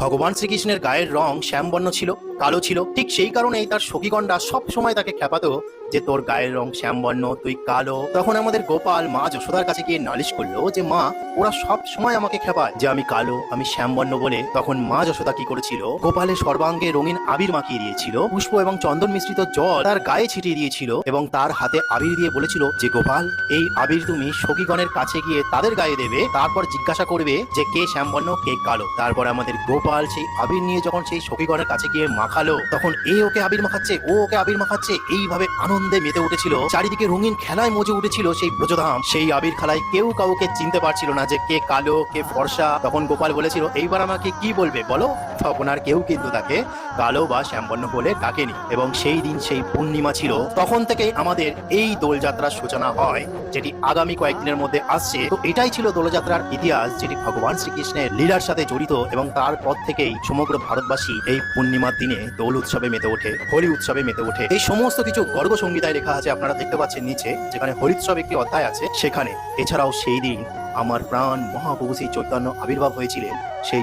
ভগবান শ্রীকৃষ্ণের গায়ের রং শ্যামবর্ণ ছিল। কালো ছিল। ঠিক সেই কারণেই তার সখীগণরা সব সময় তাকে খেপাতো যে, তোর গায়ের রং শ্যামবর্ণ, তুই কালো। তখন আমাদের গোপাল মা যশোদার কাছে গিয়ে নালিশ করল যে, মা, ওরা সব সময় আমাকে খেপায় যে, আমি কালো, আমি শ্যামবর্ণ বলে। তখন মা যশোদা কি করেছিল? গোপালের সর্বাঙ্গে রঙিন আবির মাখিয়ে দিয়েছিল। পুষ্প এবং চন্দন মিশ্রিত জল তার গায়ে ছিটিয়ে দিয়েছিল এবং তার হাতে আবির দিয়ে বলেছিল যে, গোপাল, এই আবির তুমি সখীগণের কাছে গিয়ে তাদের গায়ে দেবে, তারপর জিজ্ঞাসা করবে যে, কে শ্যামবর্ণ, কে কালো। তারপর আমাদের গোপাল সেই আবির নিয়ে যখন সেই সখীগণের কাছে গিয়ে মাখালো। তখন এ ওকে আবির মাখাচ্ছে ও ওকে আবির মাখাচ্ছে এইভাবে আনন্দে মেতে উঠেছিল। চারিদিকে রঙিন খেলায় মজে উঠেছিল সেই ব্রজধাম। সেই আবির খেলায় কেউ কাউকে চিনতে পারছিল না যে কে কালো, কে ফর্সা। তখন গোপাল বলেছিল, এইবার আমাকে কি বলবে বলো? তখন আর কেউ কিন্তু তাকে কালো বা শ্যামবর্ণ বলে ডাকেনি। এবং সেই দিন সেই পূর্ণিমা ছিল। তখন থেকে আমাদের এই দোলযাত্রার সূচনা হয়, যেটি আগামী কয়েকদিনের মধ্যে আসছে। তো এটাই ছিল দোলযাত্রার ইতিহাস, যেটি ভগবান শ্রীকৃষ্ণের লীলার সাথে জড়িত। এবং তারপর থেকেই সমগ্র ভারতবাসী এই পূর্ণিমার দিনে দোল উৎসবে মেতে ওঠে, হোলি উৎসবে মেতে ওঠে। এই সমস্ত কিছু গর্গ সংগীতায় লেখা আছে, আপনারা দেখতে পাচ্ছেন নিচে, যেখানে হরিৎসব একটি অধ্যায় আছে। সেখানে, এছাড়াও সেই দিন আমার প্রাণ মহাপ্রভু শ্রী চৈতন্য আবির্ভাব হয়েছিলেন। সেই